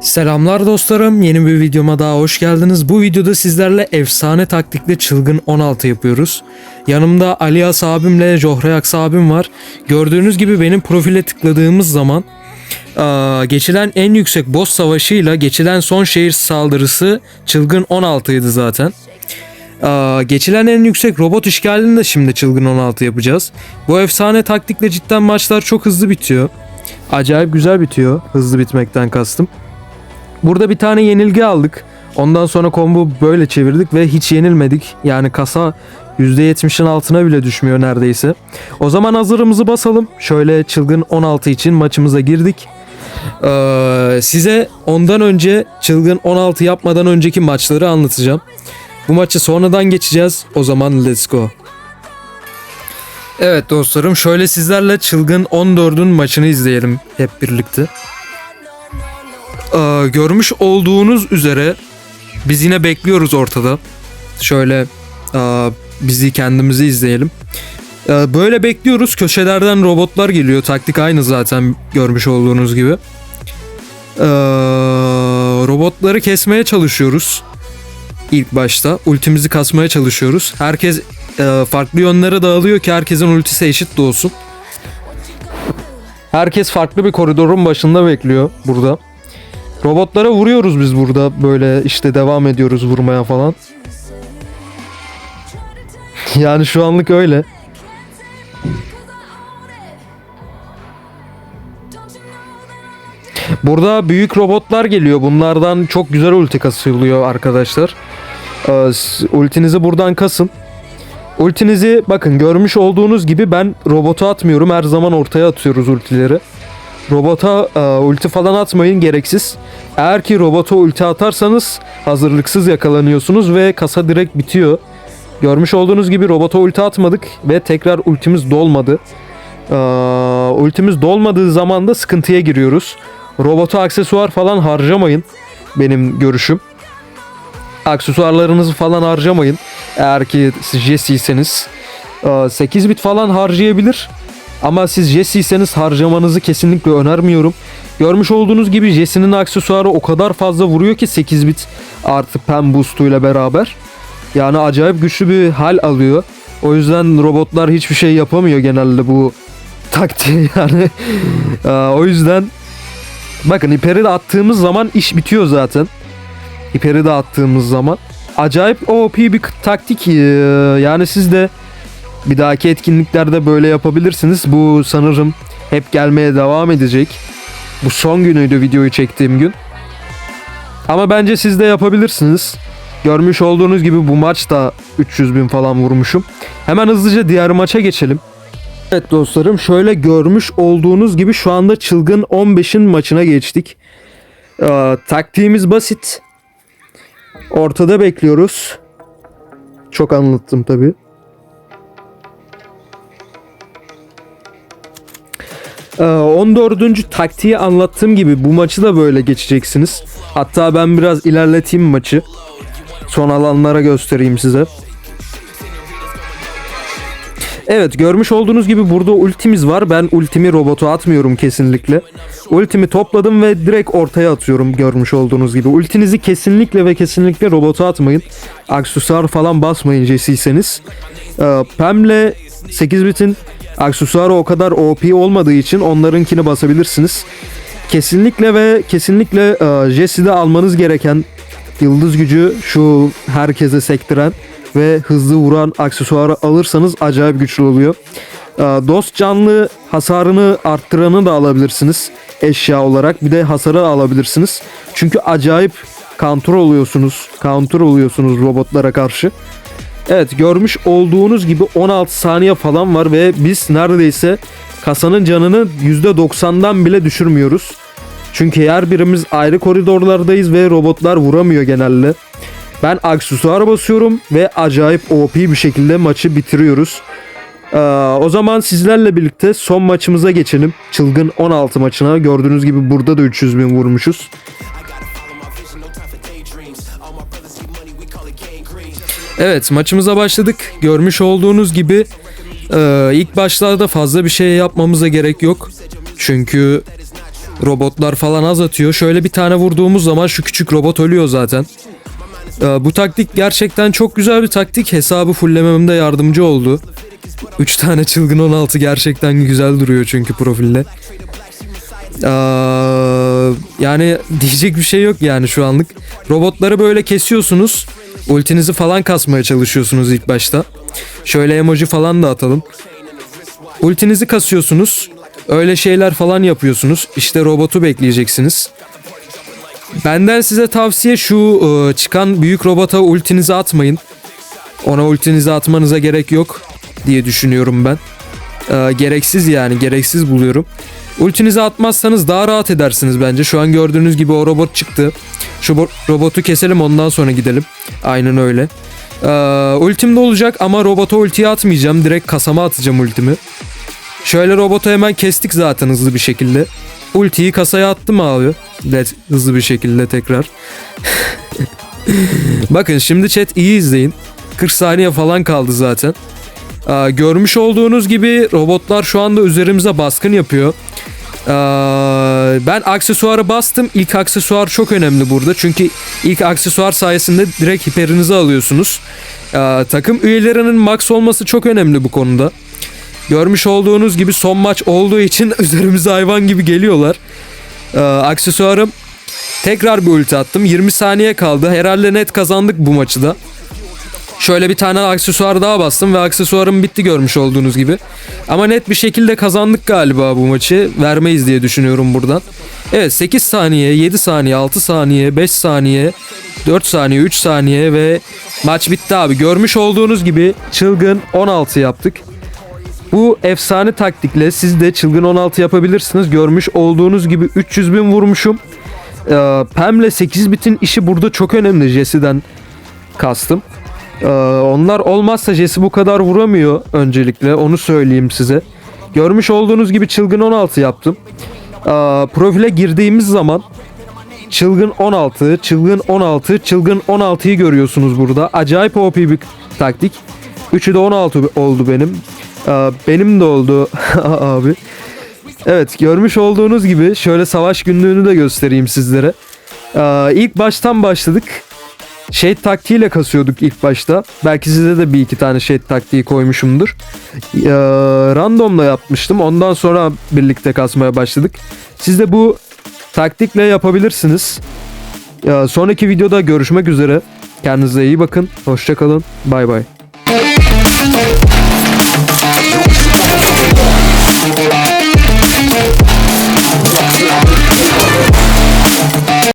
Selamlar dostlarım. Yeni bir videoma daha hoş geldiniz. Bu videoda sizlerle efsane taktikle çılgın 16 yapıyoruz. Yanımda Alias abimle Johrayax abim var. Gördüğünüz gibi benim profile tıkladığımız zaman geçilen en yüksek boss savaşıyla geçilen son şehir saldırısı çılgın 16 idi zaten. Geçilen en yüksek robot işgalini de şimdi çılgın 16 yapacağız. Bu efsane taktikle cidden maçlar çok hızlı bitiyor. Acayip güzel bitiyor. Hızlı bitmekten kastım. Burada bir tane yenilgi aldık. Ondan sonra combo böyle çevirdik ve hiç yenilmedik. Yani kasa %70'in altına bile düşmüyor neredeyse. O zaman hazırımızı basalım. Şöyle çılgın 16 için maçımıza girdik. Ee, size ondan önce çılgın 16 yapmadan önceki maçları anlatacağım. Bu maçı sonradan geçeceğiz. O zaman let's go. Evet dostlarım şöyle sizlerle çılgın 14'ün maçını izleyelim hep birlikte. Ee, görmüş olduğunuz üzere biz yine bekliyoruz ortada. Şöyle e, bizi kendimizi izleyelim. Ee, böyle bekliyoruz. Köşelerden robotlar geliyor. Taktik aynı zaten görmüş olduğunuz gibi. Ee, robotları kesmeye çalışıyoruz. İlk başta ultimizi kasmaya çalışıyoruz. Herkes e, farklı yönlere dağılıyor ki herkesin ultisi eşit de olsun. Herkes farklı bir koridorun başında bekliyor burada. Robotlara vuruyoruz biz burada böyle işte devam ediyoruz vurmaya falan. Yani şu anlık öyle. Burada büyük robotlar geliyor. Bunlardan çok güzel ulti kasılıyor arkadaşlar. Ee, ultinizi buradan kasın. Ultinizi bakın görmüş olduğunuz gibi ben robota atmıyorum. Her zaman ortaya atıyoruz ultileri. Robota e, ulti falan atmayın gereksiz. Eğer ki robota ulti atarsanız hazırlıksız yakalanıyorsunuz ve kasa direkt bitiyor. Görmüş olduğunuz gibi robota ulti atmadık ve tekrar ultimiz dolmadı. Ee, ultimiz dolmadığı zaman da sıkıntıya giriyoruz. Robota aksesuar falan harcamayın. Benim görüşüm. Aksesuarlarınızı falan harcamayın. Eğer ki Jesse'yseniz. Ee, 8 bit falan harcayabilir. Ama siz Jesse'yseniz harcamanızı kesinlikle önermiyorum. Görmüş olduğunuz gibi Jesse'nin aksesuarı o kadar fazla vuruyor ki 8 bit artı pen boost'uyla beraber. Yani acayip güçlü bir hal alıyor. O yüzden robotlar hiçbir şey yapamıyor genelde bu taktiği yani. O yüzden bakın hiperi de attığımız zaman iş bitiyor zaten. Hiperi de attığımız zaman. Acayip OP bir taktik. Ee, Yani siz de bir dahaki etkinliklerde böyle yapabilirsiniz. Bu sanırım hep gelmeye devam edecek. Bu son günüydü videoyu çektiğim gün. Ama bence siz de yapabilirsiniz. Görmüş olduğunuz gibi bu maçta 300 bin falan vurmuşum. Hemen hızlıca diğer maça geçelim. Evet dostlarım şöyle görmüş olduğunuz gibi şu anda çılgın 15'in maçına geçtik. Ee, taktiğimiz basit. Ortada bekliyoruz. Çok anlattım tabii. 14. taktiği anlattığım gibi bu maçı da böyle geçeceksiniz. Hatta ben biraz ilerleteyim maçı. Son alanlara göstereyim size. Evet görmüş olduğunuz gibi burada ultimiz var. Ben ultimi robota atmıyorum kesinlikle. Ultimi topladım ve direkt ortaya atıyorum görmüş olduğunuz gibi. Ultinizi kesinlikle ve kesinlikle robota atmayın. Aksesuar falan basmayın Jesse'yseniz. Ee, Pam'le 8 bitin aksesuarı o kadar OP olmadığı için onlarınkini basabilirsiniz. Kesinlikle ve kesinlikle e, Jesse'de almanız gereken yıldız gücü şu herkese sektiren ve hızlı vuran aksesuarı alırsanız acayip güçlü oluyor. Ee, Dost canlı hasarını arttıranı da alabilirsiniz eşya olarak. Bir de hasarı alabilirsiniz. Çünkü acayip counter oluyorsunuz. Counter oluyorsunuz robotlara karşı. Evet görmüş olduğunuz gibi 16 saniye falan var ve biz neredeyse kasanın canını %90'dan bile düşürmüyoruz. Çünkü her birimiz ayrı koridorlardayız ve robotlar vuramıyor genelde. Ben aksesuar basıyorum ve acayip OP bir şekilde maçı bitiriyoruz. Ee, o zaman sizlerle birlikte son maçımıza geçelim. Çılgın 16 maçına. Gördüğünüz gibi burada da 300 bin vurmuşuz. Evet maçımıza başladık. Görmüş olduğunuz gibi e, ilk başlarda fazla bir şey yapmamıza gerek yok. Çünkü Robotlar falan az atıyor. Şöyle bir tane vurduğumuz zaman şu küçük robot ölüyor zaten. Ee, bu taktik gerçekten çok güzel bir taktik. Hesabı fulllememde yardımcı oldu. 3 tane çılgın 16 gerçekten güzel duruyor çünkü profilde. Ee, yani diyecek bir şey yok yani şu anlık. Robotları böyle kesiyorsunuz. Ultinizi falan kasmaya çalışıyorsunuz ilk başta. Şöyle emoji falan da atalım. Ultinizi kasıyorsunuz. Öyle şeyler falan yapıyorsunuz. İşte robotu bekleyeceksiniz. Benden size tavsiye şu e, çıkan büyük robota ultinizi atmayın. Ona ultinizi atmanıza gerek yok diye düşünüyorum ben. E, gereksiz yani gereksiz buluyorum. Ultinizi atmazsanız daha rahat edersiniz bence. Şu an gördüğünüz gibi o robot çıktı. Şu bo- robotu keselim ondan sonra gidelim. Aynen öyle. Ee, ultim de olacak ama robota ultiyi atmayacağım. Direkt kasama atacağım ultimi. Şöyle robotu hemen kestik zaten hızlı bir şekilde. Ultiyi kasaya attım abi. Evet, hızlı bir şekilde tekrar. Bakın şimdi chat iyi izleyin. 40 saniye falan kaldı zaten. Aa, görmüş olduğunuz gibi robotlar şu anda üzerimize baskın yapıyor. Aa, ben aksesuarı bastım. İlk aksesuar çok önemli burada. Çünkü ilk aksesuar sayesinde direkt hiperinizi alıyorsunuz. Aa, takım üyelerinin max olması çok önemli bu konuda. Görmüş olduğunuz gibi son maç olduğu için üzerimize hayvan gibi geliyorlar. Aa, aksesuarım tekrar bir ulti attım. 20 saniye kaldı. Herhalde net kazandık bu maçı da. Şöyle bir tane aksesuar daha bastım ve aksesuarım bitti görmüş olduğunuz gibi. Ama net bir şekilde kazandık galiba bu maçı. Vermeyiz diye düşünüyorum buradan. Evet 8 saniye, 7 saniye, 6 saniye, 5 saniye, 4 saniye, 3 saniye ve maç bitti abi. Görmüş olduğunuz gibi çılgın 16 yaptık. Bu efsane taktikle siz de çılgın 16 yapabilirsiniz. Görmüş olduğunuz gibi 300 bin vurmuşum. Ee, Pam'le 8 bitin işi burada çok önemli Jesse'den kastım. Ee, onlar olmazsa Jesse bu kadar vuramıyor öncelikle onu söyleyeyim size. Görmüş olduğunuz gibi çılgın 16 yaptım. Ee, profile girdiğimiz zaman çılgın 16, çılgın 16, çılgın 16'yı görüyorsunuz burada. Acayip OP bir taktik. Üçü de 16 oldu benim. Ee, benim de oldu abi. Evet görmüş olduğunuz gibi şöyle savaş günlüğünü de göstereyim sizlere. Ee, ilk baştan başladık. Shade taktiğiyle kasıyorduk ilk başta. Belki size de bir iki tane shade taktiği koymuşumdur. Ee, randomla yapmıştım. Ondan sonra birlikte kasmaya başladık. Siz de bu taktikle yapabilirsiniz. Ee, sonraki videoda görüşmek üzere. Kendinize iyi bakın. Hoşçakalın. Bay bay.